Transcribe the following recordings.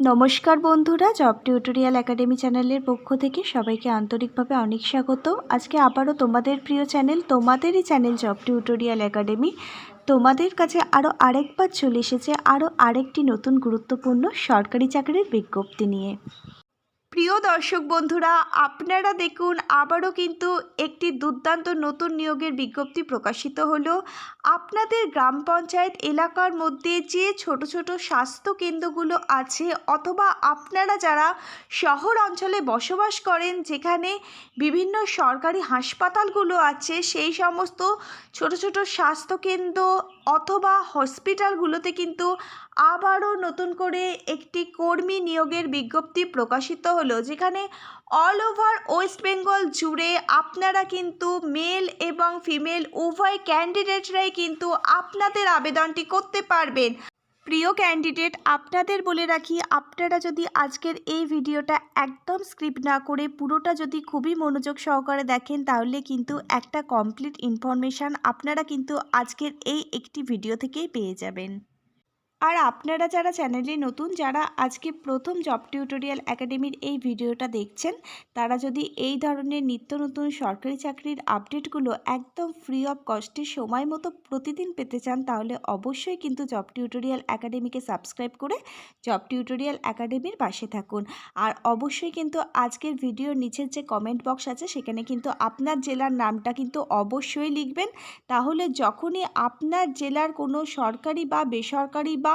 নমস্কার বন্ধুরা, job tutorial academy চ্যানেলের পক্ষ থেকে সবাইকে আন্তরিকভাবে অনেক স্বাগত। আজকে আবারও তোমাদের প্রিয় চ্যানেল, তোমাদেরই চ্যানেল জব টিউটোরিয়াল একাডেমি। তোমাদের কাছে আরও আরেকবার চলে এসেছে আরও আরেকটি নতুন গুরুত্বপূর্ণ সরকারি চাকরির বিজ্ঞপ্তি নিয়ে। প্রিয় দর্শক বন্ধুরা, আপনারা দেখুন, আবারও কিন্তু একটি দুর্দান্ত নতুন নিয়োগের বিজ্ঞপ্তি প্রকাশিত হলো। আপনাদের গ্রাম পঞ্চায়েত এলাকার মধ্যে যে ছোট ছোট স্বাস্থ্য কেন্দ্রগুলো আছে অথবা আপনারা যারা শহর অঞ্চলে বসবাস করেন, যেখানে বিভিন্ন সরকারি হাসপাতালগুলো আছে, সেই সমস্ত ছোট ছোট স্বাস্থ্যকেন্দ্র অথবা হসপিটালগুলোতে কিন্তু আবারও নতুন করে একটি কর্মী নিয়োগের বিজ্ঞপ্তি প্রকাশিত হলো। যেখানে অল ওভার ওয়েস্ট বেঙ্গল জুড়ে আপনারা কিন্তু মেল এবং ফিমেল উভয় ক্যান্ডিডেটরাই কিন্তু আপনাদের আবেদনটি করতে পারবেন। প্রিয় ক্যান্ডিডেট আপনাদের বলে রাখি, আপনারা যদি আজকের এই ভিডিওটা একদম স্ক্রিপ্ট না করে পুরোটা যদি খুবই মনোযোগ সহকারে দেখেন, তাহলে কিন্তু একটা কমপ্লিট ইনফরমেশান আপনারা কিন্তু আজকের এই একটি ভিডিও থেকেই পেয়ে যাবেন। আর আপনারা যারা চ্যানেলে নতুন, যারা আজকে প্রথম জব টিউটোরিয়াল একাডেমির এই ভিডিওটা দেখছেন, তারা যদি এই ধরনের নিত্য নতুন সরকারি চাকরির আপডেটগুলো একদম ফ্রি অফ কস্টে সময় মতো প্রতিদিন পেতে চান, তাহলে অবশ্যই কিন্তু জব টিউটোরিয়াল একাডেমিকে সাবস্ক্রাইব করে জব টিউটোরিয়াল একাডেমির পাশে থাকুন। আর অবশ্যই কিন্তু আজকের ভিডিওর নিচের যে কমেন্ট বক্স আছে, সেখানে কিন্তু আপনার জেলার নামটা কিন্তু অবশ্যই লিখবেন। তাহলে যখনই আপনার জেলার কোনো সরকারি বা বেসরকারি বা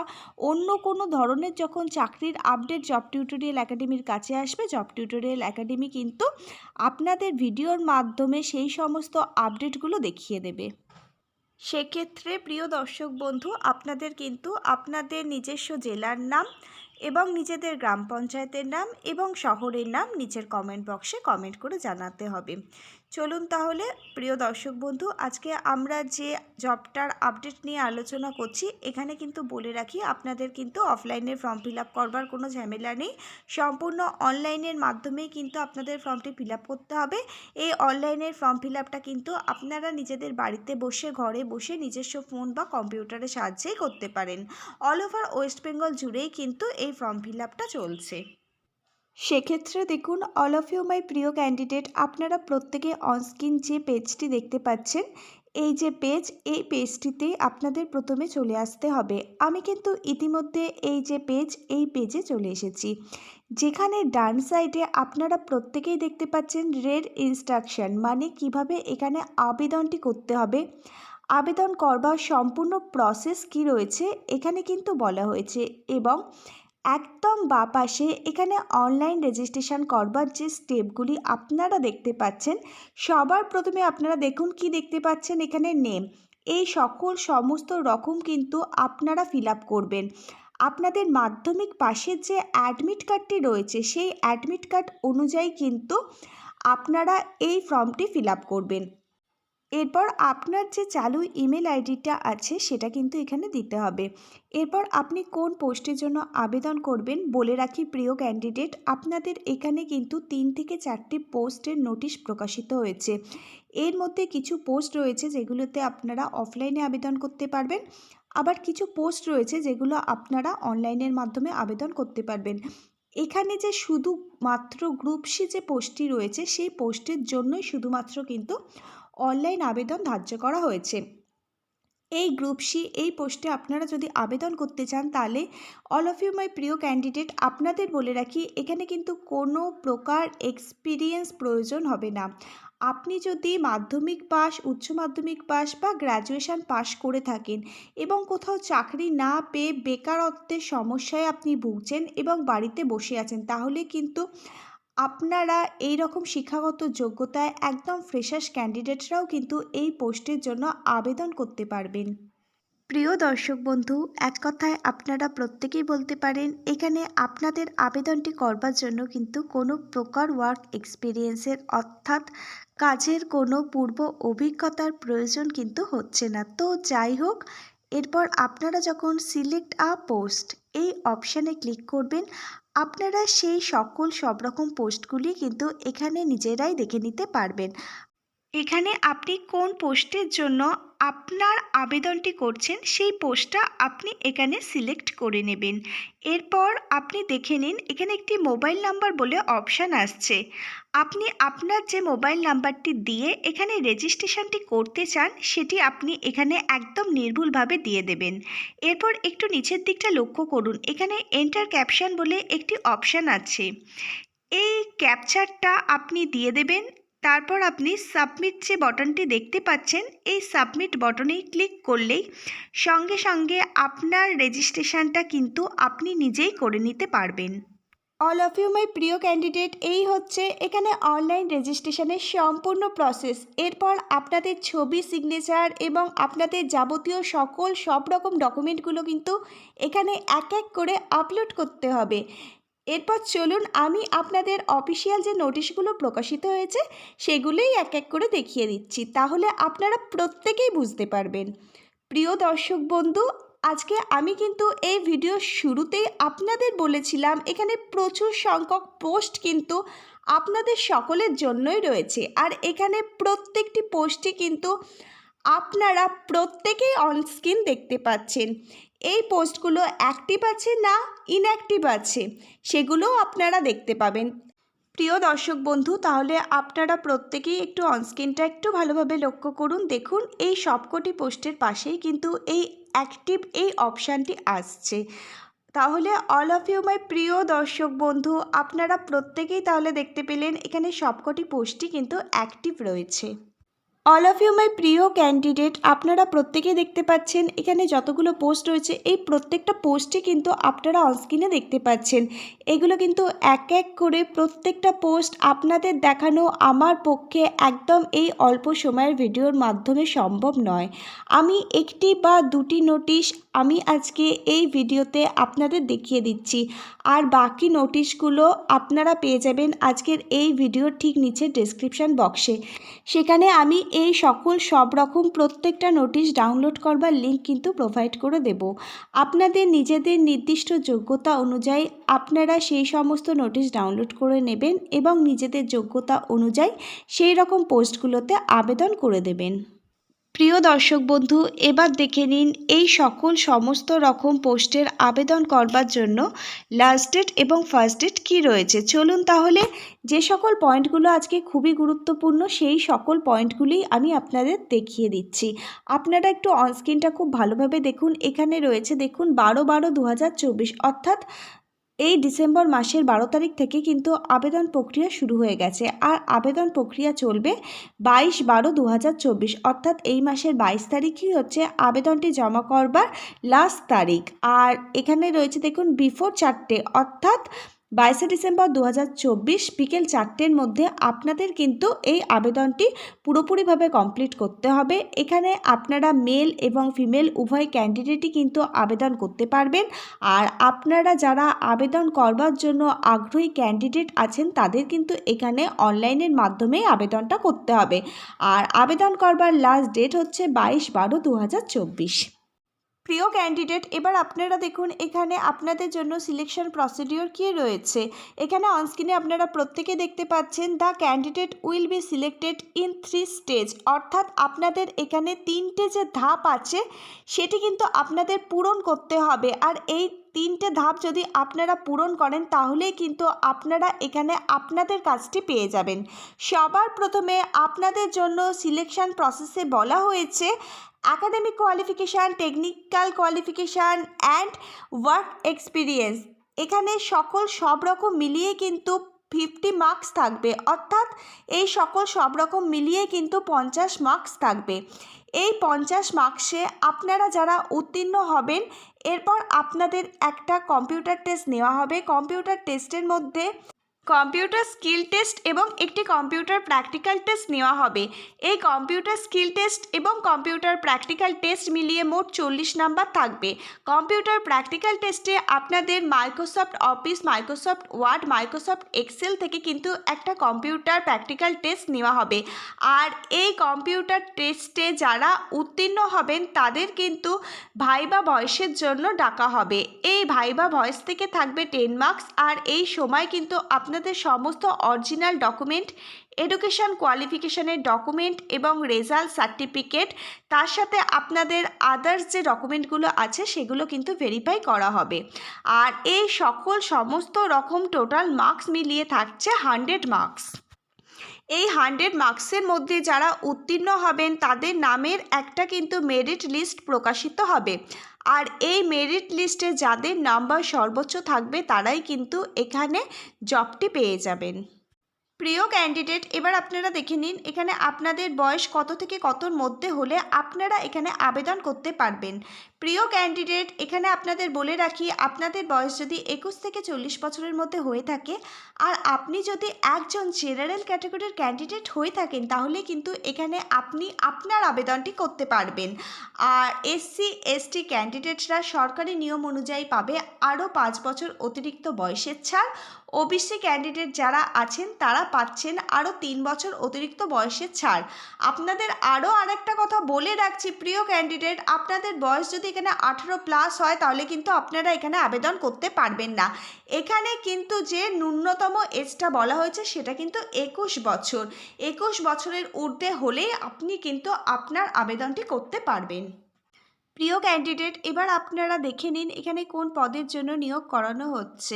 অন্য কোনো ধরনের যখন চাকরির আপডেট জব টিউটোরিয়াল একাডেমির কাছে আসবে জব টিউটোরিয়াল একাডেমি কিন্তু আপনাদের ভিডিওর মাধ্যমে সেই সমস্ত আপডেটগুলো দেখিয়ে দেবে। সেক্ষেত্রে প্রিয় দর্শক বন্ধু, আপনাদের কিন্তু আপনাদের নিজস্ব জেলার নাম এবং নিজেদের গ্রাম পঞ্চায়েতের নাম এবং শহরের নাম নিচের কমেন্ট বক্সে কমেন্ট করে জানাতে হবে। চলুন তাহলে, প্রিয় দর্শক বন্ধু, আজকে আমরা যে জবটার আপডেট নিয়ে আলোচনা করছি, এখানে কিন্তু বলে রাখি, আপনাদের কিন্তু অফলাইনে ফর্ম ফিল আপ করবার কোনো ঝামেলা নেই। সম্পূর্ণ অনলাইনের মাধ্যমেই কিন্তু আপনাদের ফর্মটি ফিল আপ করতে হবে। এই অনলাইনের ফর্ম ফিল আপটা কিন্তু আপনারা নিজেদের বাড়িতে বসে, ঘরে বসে নিজস্ব ফোন বা কম্পিউটারের সাহায্যেই করতে পারেন। অল ওভার ওয়েস্ট বেঙ্গল জুড়েই কিন্তু এই ফর্ম ফিল আপটা চলছে। সেক্ষেত্রে দেখুন অল অফ ইউ মাই প্রিয় ক্যান্ডিডেট আপনারা প্রত্যেকে অনস্ক্রিন যে পেজটি দেখতে পাচ্ছেন, এই যে পেজ এই পেজটিতে আপনাদের প্রথমে চলে আসতে হবে। আমি কিন্তু ইতিমধ্যে এই যে পেজ এই পেজে চলে এসেছি। যেখানে ডান সাইডে আপনারা প্রত্যেকেই দেখতে পাচ্ছেন রেড ইনস্ট্রাকশন মানে কীভাবে এখানে আবেদনটি করতে হবে। আবেদন করবার সম্পূর্ণ প্রসেস কি রয়েছে, এখানে কিন্তু বলা হয়েছে এবং একদম বা পাশে এখানে অনলাইন রেজিস্ট্রেশন করবার যে স্টেপগুলি আপনারা দেখতে পাচ্ছেন, সবার প্রথমে আপনারা দেখুন কি দেখতে পাচ্ছেন এখানে নেম এই সকল সমস্ত রকম কিন্তু আপনারা ফিল করবেন। আপনাদের মাধ্যমিক পাশের যে অ্যাডমিট কার্ডটি রয়েছে, সেই অ্যাডমিট কার্ড অনুযায়ী কিন্তু আপনারা এই ফর্মটি ফিল করবেন। এরপর আপনার যে চালু ইমেল আইডিটা আছে সেটা কিন্তু এখানে দিতে হবে। এরপর আপনি কোন পোস্টের জন্য আবেদন করবেন বলে রাখি প্রিয় ক্যান্ডিডেট, আপনাদের এখানে কিন্তু তিন থেকে চারটি পোস্টের নোটিশ প্রকাশিত হয়েছে। এর মধ্যে কিছু পোস্ট রয়েছে যেগুলোতে আপনারা অফলাইনে আবেদন করতে পারবেন, আবার কিছু পোস্ট রয়েছে যেগুলো আপনারা অনলাইনের মাধ্যমে আবেদন করতে পারবেন। এখানে যে শুধুমাত্র গ্রুপ সি যে পোস্টটি রয়েছে সেই পোস্টের জন্যই শুধুমাত্র কিন্তু অনলাইন আবেদন ধার্য করা হয়েছে। এই গ্রুপ সি এই পোস্টে আপনারা যদি আবেদন করতে চান, তাহলে অল অফ ইউ মাই প্রিয় ক্যান্ডিডেট আপনাদের বলে রাখি, এখানে কিন্তু কোনো প্রকার এক্সপিরিয়েন্স প্রয়োজন হবে না। আপনি যদি মাধ্যমিক পাস, উচ্চ মাধ্যমিক পাস বা গ্র্যাজুয়েশন পাস করে থাকেন এবং কোথাও চাকরি না পেয়ে বেকারত্বের সমস্যায় আপনি ভুগছেন এবং বাড়িতে বসে আছেন, তাহলে কিন্তু আপনারা এই রকম শিক্ষাগত যোগ্যতায় একদম ফ্রেশার্স ক্যান্ডিডেটরাও কিন্তু এই পোস্টের জন্য আবেদন করতে পারবেন। প্রিয় দর্শক বন্ধু, এক কথায় আপনারা প্রত্যেকেই বলতে পারেন, এখানে আপনাদের আবেদনটি করবার জন্য কিন্তু কোনো প্রকার ওয়ার্ক এক্সপিরিয়েন্সের অর্থাৎ কাজের কোনো পূর্ব অভিজ্ঞতার প্রয়োজন কিন্তু হচ্ছে না। তো যাই হোক, এরপর আপনারা যখন সিলেক্ট আ পোস্ট, এই অপশানে ক্লিক করবেন। আপনারা সেই সকল সব রকম পোস্টগুলি কিন্তু এখানে নিজেরাই দেখে নিতে পারবেন। এখানে আপনি কোন পোস্টের জন্য আপনার আবেদনটি করছেন, সেই পোস্টটা আপনি এখানে সিলেক্ট করে নেবেন। এরপর আপনি দেখে নিন, এখানে একটি মোবাইল নাম্বার বলে অপশান আসছে। আপনি আপনার যে মোবাইল নাম্বারটি দিয়ে এখানে রেজিস্ট্রেশনটি করতে চান, সেটি আপনি এখানে একদম নির্ভুলভাবে দিয়ে দেবেন। এরপর একটু নিচের দিকটা লক্ষ্য করুন, এখানে এন্টার ক্যাপশন বলে একটি অপশান আছে। এই ক্যাপচারটা আপনি দিয়ে দেবেন তারপর আপনি সাবমিট যে বটনটি দেখতে পাচ্ছেন, এই সাবমিট বটনেই ক্লিক করলেই সঙ্গে সঙ্গে আপনার রেজিস্ট্রেশনটা কিন্তু আপনি নিজেই করে নিতে পারবেন। অল অফ ইউ মাই প্রিয় ক্যান্ডিডেট এই হচ্ছে এখানে অনলাইন রেজিস্ট্রেশনের সম্পূর্ণ প্রসেস এরপর আপনাদের ছবি সিগনেচার এবং আপনাদের যাবতীয় সকল সব রকম ডকুমেন্টগুলো কিন্তু এখানে এক এক করে আপলোড করতে হবে। এরপর চলুন আমি আপনাদের অফিসিয়াল যে নোটিশগুলো প্রকাশিত হয়েছে, সেগুলোই এক এক করে দেখিয়ে দিচ্ছি। তাহলে আপনারা প্রত্যেকেই বুঝতে পারবেন। প্রিয় দর্শক বন্ধু, আজকে আমি কিন্তু এই ভিডিও শুরুতেই আপনাদের বলেছিলাম, এখানে প্রচুর সংখ্যক পোস্ট কিন্তু আপনাদের সকলের জন্যই রয়েছে। আর এখানে প্রত্যেকটি পোস্টই কিন্তু আপনারা প্রত্যেকেই অনস্ক্রিন দেখতে পাচ্ছেন। এই পোস্টগুলো অ্যাক্টিভ আছে না ইনঅ্যাক্টিভ আছে সেগুলোও আপনারা দেখতে পাবেন। প্রিয় দর্শক বন্ধু, তাহলে আপনারা প্রত্যেকেই একটু অনস্ক্রিনটা একটু ভালোভাবে লক্ষ্য করুন। দেখুন, এই সবকটি পোস্টের পাশেই কিন্তু এই অ্যাক্টিভ এই অপশানটি আসছে। তাহলে অল অফ ইউ মাই প্রিয় দর্শক বন্ধু, আপনারা প্রত্যেকেই তাহলে দেখতে পেলেন এখানে সবকটি পোস্টই কিন্তু অ্যাক্টিভ রয়েছে। অল অফ ইউ মাই প্রিয় ক্যান্ডিডেট আপনারা প্রত্যেকেই দেখতে পাচ্ছেন, এখানে যতগুলো পোস্ট রয়েছে, এই প্রত্যেকটা পোস্টই কিন্তু আপনারা অনস্ক্রিনে দেখতে পাচ্ছেন। এগুলো কিন্তু এক এক করে প্রত্যেকটা পোস্ট আপনাদের দেখানো আমার পক্ষে একদম এই অল্প সময়ের ভিডিওর মাধ্যমে সম্ভব নয়। আমি একটি বা দুটি নোটিশ আমি আজকে এই ভিডিওতে আপনাদের দেখিয়ে দিচ্ছি। আর বাকি নোটিশগুলো আপনারা পেয়ে যাবেন আজকের এই ভিডিওর ঠিক নিচে ডেসক্রিপশান বক্সে সেখানে আমি এই সকল সব রকম প্রত্যেকটা নোটিশ ডাউনলোড করবার লিঙ্ক কিন্তু প্রোভাইড করে দেব। আপনাদের নিজেদের নির্দিষ্ট যোগ্যতা অনুযায়ী আপনারা সেই সমস্ত নোটিশ ডাউনলোড করে নেবেন এবং নিজেদের যোগ্যতা অনুযায়ী সেই রকম পোস্টগুলোতে আবেদন করে দেবেন। প্রিয় দর্শক বন্ধু, এবার দেখে নিন এই সকল সমস্ত রকম পোস্টের আবেদন করবার জন্য লাস্ট ডেট এবং ফার্স্ট ডেট কী রয়েছে। চলুন তাহলে যে সকল পয়েন্টগুলো আজকে খুবই গুরুত্বপূর্ণ, সেই সকল পয়েন্টগুলি আমি আপনাদের দেখিয়ে দিচ্ছি। আপনারা একটু অনস্ক্রিনটা খুব ভালোভাবে দেখুন। এখানে রয়েছে, দেখুন, বারো বারো দু অর্থাৎ এই ডিসেম্বর মাসের বারো তারিখ থেকে কিন্তু আবেদন প্রক্রিয়া শুরু হয়ে গেছে। আর আবেদন প্রক্রিয়া চলবে বাইশ বারো দু অর্থাৎ এই মাসের বাইশ তারিখই হচ্ছে আবেদনটি জমা করবার লাস্ট তারিখ। আর এখানে রয়েছে দেখুন বিফোর চারটে, অর্থাৎ বাইশে ডিসেম্বর দু হাজার চব্বিশ বিকেল চারটের মধ্যে আপনাদের কিন্তু এই আবেদনটি পুরোপুরিভাবে কমপ্লিট করতে হবে। এখানে আপনারা মেল এবং ফিমেল উভয় ক্যান্ডিডেটই কিন্তু আবেদন করতে পারবেন। আর আপনারা যারা আবেদন করবার জন্য আগ্রহী ক্যান্ডিডেট আছেন, তাদের কিন্তু এখানে অনলাইনের মাধ্যমে আবেদনটা করতে হবে। আর আবেদন করবার লাস্ট ডেট হচ্ছে বাইশ বারো দু প্রিয় ক্যান্ডিডেট এবার আপনারা দেখুন এখানে আপনাদের জন্য সিলেকশন প্রসিডিওর কী রয়েছে। এখানে অনস্ক্রিনে আপনারা প্রত্যেকে দেখতে পাচ্ছেন the candidate will be selected in three stage অর্থাৎ আপনাদের এখানে তিনটে যে ধাপ আছে, সেটি কিন্তু আপনাদের পূরণ করতে হবে। আর এই তিনটে ধাপ যদি আপনারা পূরণ করেন, তাহলেই কিন্তু আপনারা এখানে আপনাদের কাজটি পেয়ে যাবেন। সবার প্রথমে আপনাদের জন্য সিলেকশন প্রসেসে বলা হয়েছে academic qualification technical qualification and work experience এখানে সকল সব রকম মিলিয়ে কিন্তু ফিফটি মার্কস থাকবে। অর্থাৎ এই সকল সব রকম মিলিয়ে কিন্তু পঞ্চাশ মার্কস থাকবে। এই পঞ্চাশ মার্কসে আপনারা যারা উত্তীর্ণ হবেন, এরপর আপনাদের একটা কম্পিউটার টেস্ট নেওয়া হবে। কম্পিউটার টেস্টের মধ্যে কম্পিউটার স্কিল টেস্ট এবং একটি কম্পিউটার প্র্যাকটিক্যাল টেস্ট নেওয়া হবে। এই কম্পিউটার স্কিল টেস্ট এবং কম্পিউটার প্র্যাকটিক্যাল টেস্ট মিলিয়ে মোট চল্লিশ নাম্বার থাকবে। কম্পিউটার প্র্যাকটিক্যাল টেস্টে আপনাদের Microsoft office, Microsoft word, Microsoft excel থেকে কিন্তু একটা কম্পিউটার প্র্যাকটিক্যাল টেস্ট নেওয়া হবে। আর এই কম্পিউটার টেস্টে যারা উত্তীর্ণ হবেন, তাদের কিন্তু ভাইবা ভয়েসের জন্য ডাকা হবে। এই ভাইবা ভয়েস থেকে থাকবে টেন মার্কস আর এই সময় কিন্তু আপনার আপনাদের সমস্ত অরিজিনাল ডকুমেন্ট এডুকেশন কোয়ালিফিকেশানের ডকুমেন্ট এবং রেজাল্ট সার্টিফিকেট তার সাথে আপনাদের আদার্স যে ডকুমেন্টগুলো আছে সেগুলো কিন্তু ভেরিফাই করা হবে। আর এই সকল সমস্ত রকম টোটাল মার্কস মিলিয়ে থাকছে হান্ড্রেড মার্কস এই হান্ড্রেড মার্কসের মধ্যে যারা উত্তীর্ণ হবেন, তাদের নামের একটা কিন্তু মেরিট লিস্ট প্রকাশিত হবে। আর এই মেরিট লিস্টে যাদের নাম্বার সর্বোচ্চ থাকবে, তারাই কিন্তু এখানে জবটি পেয়ে যাবেন। প্রিয় ক্যান্ডিডেট এবার আপনারা দেখে নিন, এখানে আপনাদের বয়স কত থেকে কতর মধ্যে হলে আপনারা এখানে আবেদন করতে পারবেন। প্রিয় ক্যান্ডিডেট এখানে আপনাদের বলে রাখি, আপনাদের বয়স যদি একুশ থেকে চল্লিশ বছরের মধ্যে হয়ে থাকে, আর আপনি যদি একজন জেনারেল ক্যাটাগরির ক্যান্ডিডেট হয়ে থাকেন, তাহলে কিন্তু এখানে আপনি আপনার আবেদনটি করতে পারবেন। আর এসসি এসটি ক্যান্ডিডেটরা সরকারি নিয়ম অনুযায়ী পাবে আরও পাঁচ বছর অতিরিক্ত বয়সের ছাড়। ওবিসি ক্যান্ডিডেট যারা আছেন, তারা পাচ্ছেন আরও তিন বছর অতিরিক্ত বয়সের ছাড়। আপনাদের আরও আরেকটা কথা বলে রাখছি, প্রিয় ক্যান্ডিডেট আপনাদের বয়স যদি এখানে আঠেরো প্লাস হয়, তাহলে কিন্তু আপনারা এখানে আবেদন করতে পারবেন না। এখানে কিন্তু যে ন্যূনতম এজটা বলা হয়েছে, সেটা কিন্তু একুশ বছর। একুশ বছরের ঊর্ধ্বে হলে আপনি কিন্তু আপনার আবেদনটি করতে পারবেন। প্রিয় ক্যান্ডিডেট এবার আপনারা দেখে নিন এখানে কোন পদের জন্য নিয়োগ করানো হচ্ছে।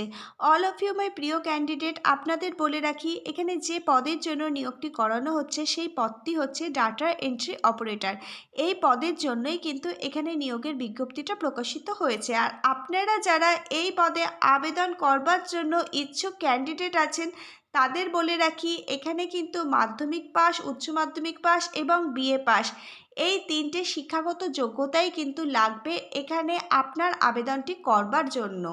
অল অফ ইউ মাই প্রিয় ক্যান্ডিডেট আপনাদের বলে রাখি, এখানে যে পদের জন্য নিয়োগটি করানো হচ্ছে, সেই পদটি হচ্ছে ডাটা এন্ট্রি অপারেটর এই পদের জন্যই কিন্তু এখানে নিয়োগের বিজ্ঞপ্তিটা প্রকাশিত হয়েছে। আর আপনারা যারা এই পদে আবেদন করবার জন্য ইচ্ছুক ক্যান্ডিডেট আছেন, তাদের বলে রাখি, এখানে কিন্তু মাধ্যমিক পাস উচ্চ মাধ্যমিক পাস এবং বিএ পাস এই তিনটে শিক্ষাগত যোগ্যতাই কিন্তু লাগবে এখানে আপনার আবেদনটি করবার জন্য।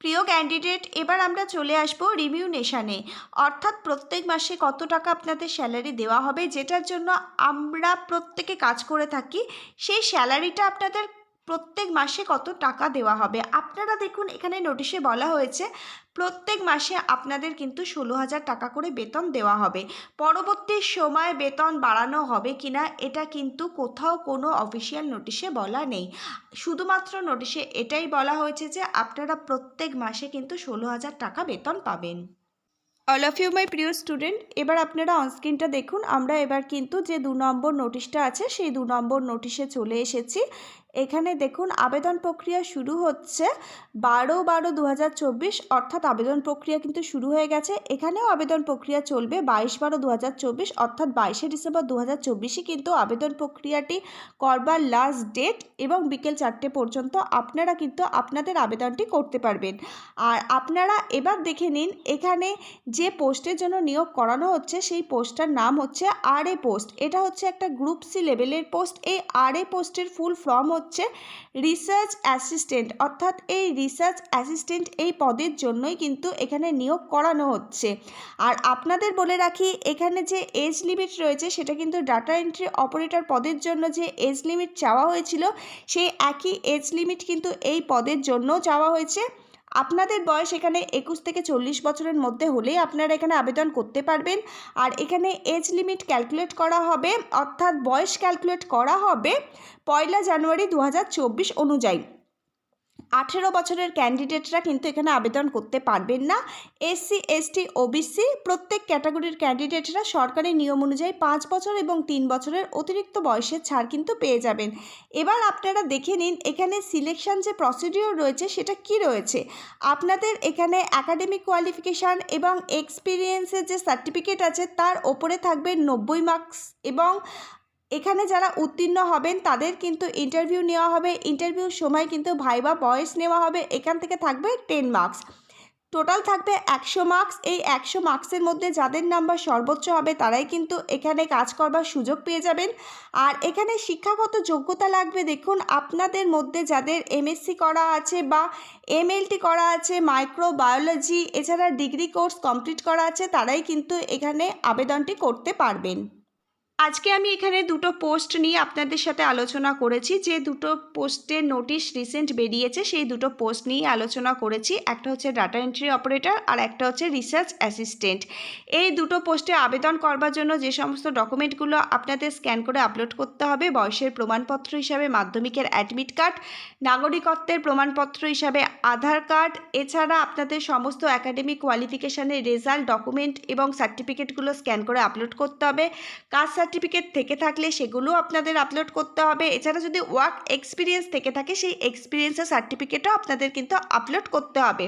প্রিয় ক্যান্ডিডেট এবার আমরা চলে আসব রিমিউনেশানে অর্থাৎ প্রত্যেক মাসে কত টাকা আপনাদের স্যালারি দেওয়া হবে, যেটার জন্য আমরা প্রত্যেকে কাজ করে থাকি, সেই স্যালারিটা আপনাদের প্রত্যেক মাসে কত টাকা দেওয়া হবে? আপনারা দেখুন, এখানে নোটিশে বলা হয়েছে, প্রত্যেক মাসে আপনাদের কিন্তু ষোলো হাজার টাকা করে বেতন দেওয়া হবে। পরবর্তী সময়ে বেতন বাড়ানো হবে কিনা, এটা কিন্তু কোথাও কোনো অফিসিয়াল নোটিশে বলা নেই। শুধুমাত্র নোটিশে এটাই বলা হয়েছে যে, আপনারা প্রত্যেক মাসে কিন্তু ষোলো হাজার টাকা বেতন পাবেন। অল অফ ইউ মাই প্রিয় স্টুডেন্ট এবার আপনারা অনস্ক্রিনটা দেখুন। আমরা এবার কিন্তু যে দু নম্বর নোটিশটা আছে, সেই দু নম্বর নোটিশে চলে এসেছি। এখানে দেখুন আবেদন প্রক্রিয়া শুরু হচ্ছে বারো বারো দু অর্থাৎ আবেদন প্রক্রিয়া কিন্তু শুরু হয়ে গেছে। এখানেও আবেদন প্রক্রিয়া চলবে বাইশ বারো দু অর্থাৎ বাইশে ডিসেম্বর দু হাজার কিন্তু আবেদন প্রক্রিয়াটি করবার লাস্ট ডেট এবং বিকেল চারটে পর্যন্ত আপনারা কিন্তু আপনাদের আবেদনটি করতে পারবেন। আর আপনারা এবার দেখে নিন, এখানে যে পোস্টের জন্য নিয়োগ করানো হচ্ছে সেই পোস্টটার নাম হচ্ছে আর এ পোস্ট। এটা হচ্ছে একটা গ্রুপ সি লেভেলের পোস্ট। এই আর এ পোস্টের ফুল ফর্ম হচ্ছে রিসার্চ অ্যাসিস্ট্যান্ট অর্থাৎ এই রিসার্চ অ্যাসিস্ট্যান্ট এই পদের জন্যই কিন্তু এখানে নিয়োগ করানো হচ্ছে। আর আপনাদের বলে রাখি, এখানে যে এজ লিমিট রয়েছে, সেটা কিন্তু ডাটা এন্ট্রি অপারেটর পদের জন্য যে এজ লিমিট চাওয়া হয়েছিল, সেই একই এজ লিমিট কিন্তু এই পদের জন্য চাওয়া হয়েছে। আপনাদের বয়স এখানে একুশ থেকে চল্লিশ বছরের মধ্যে হলেই আপনারা এখানে আবেদন করতে পারবেন। আর এখানে এজ লিমিট ক্যালকুলেট করা হবে, অর্থাৎ বয়স ক্যালকুলেট করা হবে পয়লা জানুয়ারি দু হাজার চব্বিশ অনুযায়ী। আঠেরো বছরের ক্যান্ডিডেটরা কিন্তু এখানে আবেদন করতে পারবেন না। এসসি, এসটি, ওবিসি প্রত্যেক ক্যাটাগরির ক্যান্ডিডেটরা সরকারি নিয়ম অনুযায়ী পাঁচ বছর এবং তিন বছরের অতিরিক্ত বয়সের ছাড় কিন্তু পেয়ে যাবেন। এবার আপনারা দেখে নিন, এখানে সিলেকশন যে প্রসিডিওর রয়েছে সেটা কি রয়েছে? আপনাদের এখানে একাডেমিক কোয়ালিফিকেশান এবং এক্সপিরিয়েন্সের যে সার্টিফিকেট আছে তার ওপরে থাকবে নব্বই মার্কস এবং এখানে যারা উত্তীর্ণ হবেন, তাদের কিন্তু ইন্টারভিউ নেওয়া হবে। ইন্টারভিউর সময় কিন্তু ভাইবা বয়স নেওয়া হবে। এখান থেকে থাকবে টেন মার্কস টোটাল থাকবে একশো মার্কস এই একশো মার্কসের মধ্যে যাদের নাম্বার সর্বোচ্চ হবে, তারাই কিন্তু এখানে কাজ করবার সুযোগ পেয়ে যাবেন। আর এখানে শিক্ষাগত যোগ্যতা লাগবে। দেখুন, আপনাদের মধ্যে যাদের এমএসসি করা আছে বা এমএলটি করা আছে মাইক্রো বায়োলজি এছাড়া ডিগ্রি কোর্স কমপ্লিট করা আছে, তারাই কিন্তু এখানে আবেদনটি করতে পারবেন। আজকে আমি এখানে দুটো পোস্ট নিয়ে আপনাদের সাথে আলোচনা করেছি। যে দুটো পোস্টের নোটিশ রিসেন্ট বেরিয়েছে, সেই দুটো পোস্ট নিয়ে আলোচনা করেছি। একটা হচ্ছে ডাটা এন্ট্রি অপারেটর আর একটা হচ্ছে রিসার্চ অ্যাসিস্ট্যান্ট। এই দুটো পোস্টে আবেদন করবার জন্য যে সমস্ত ডকুমেন্টগুলো আপনাদের স্ক্যান করে আপলোড করতে হবে, বয়সের প্রমাণপত্র হিসাবে, মাধ্যমিকের অ্যাডমিট কার্ড, নাগরিকত্বের প্রমাণপত্র হিসাবে, আধার কার্ড, এছাড়া আপনাদের সমস্ত একাডেমিক কোয়ালিফিকেশানের রেজাল্ট, ডকুমেন্ট এবং সার্টিফিকেটগুলো স্ক্যান করে আপলোড করতে হবে। কাস্ট সার্টিফিকেট থেকে থাকলে সেগুলো আপনাদের আপলোড করতে হবে। এছাড়া যদি ওয়ার্ক এক্সপিরিয়েন্স থেকে থাকে, সেই এক্সপিরিয়েন্সের সার্টিফিকেটও আপনাদের কিন্তু আপলোড করতে হবে।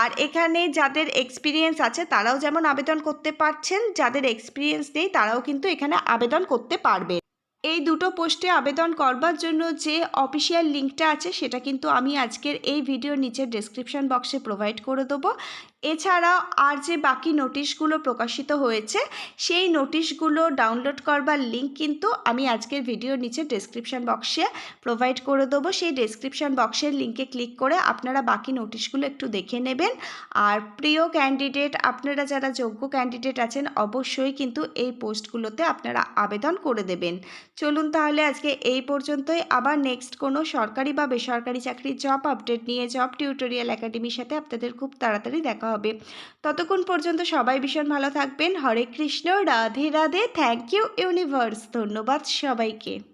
আর এখানে যাদের এক্সপিরিয়েন্স আছে, তারাও যেমন আবেদন করতে পারছেন, যাদের এক্সপিরিয়েন্স নেই, তারাও কিন্তু এখানে আবেদন করতে পারবে। এই দুটো পোস্টে আবেদন করবার জন্য যে অফিসিয়াল লিঙ্কটা আছে, সেটা কিন্তু আমি আজকের এই ভিডিওর নিচের ডেসক্রিপশন বক্সে প্রোভাইড করে দেবো। এছাড়াও আর যে বাকি নোটিশগুলো প্রকাশিত হয়েছে, সেই নোটিশগুলো ডাউনলোড করবার লিঙ্ক কিন্তু আমি আজকের ভিডিওর নিচে ডেসক্রিপশন বক্সে প্রোভাইড করে দেবো। সেই ডেসক্রিপশন বক্সের লিঙ্কে ক্লিক করে আপনারা বাকি নোটিশগুলো একটু দেখে নেবেন। আর প্রিয় ক্যান্ডিডেট আপনারা যারা যোগ্য ক্যান্ডিডেট আছেন, অবশ্যই কিন্তু এই পোস্টগুলোতে আপনারা আবেদন করে দেবেন। চলুন তাহলে আজকে এই পর্যন্তই। আবার নেক্সট কোনো সরকারি বা বেসরকারি চাকরির জব আপডেট নিয়ে জব টিউটোরিয়াল একাডেমির সাথে আপনাদের খুব তাড়াতাড়ি দেখা হবে। ততক্ষণ পর্যন্ত সবাই ভীষণ ভালো থাকবেন। হরে Krishna, Radhe Radhe. Thank you universe ধন্যবাদ সবাইকে।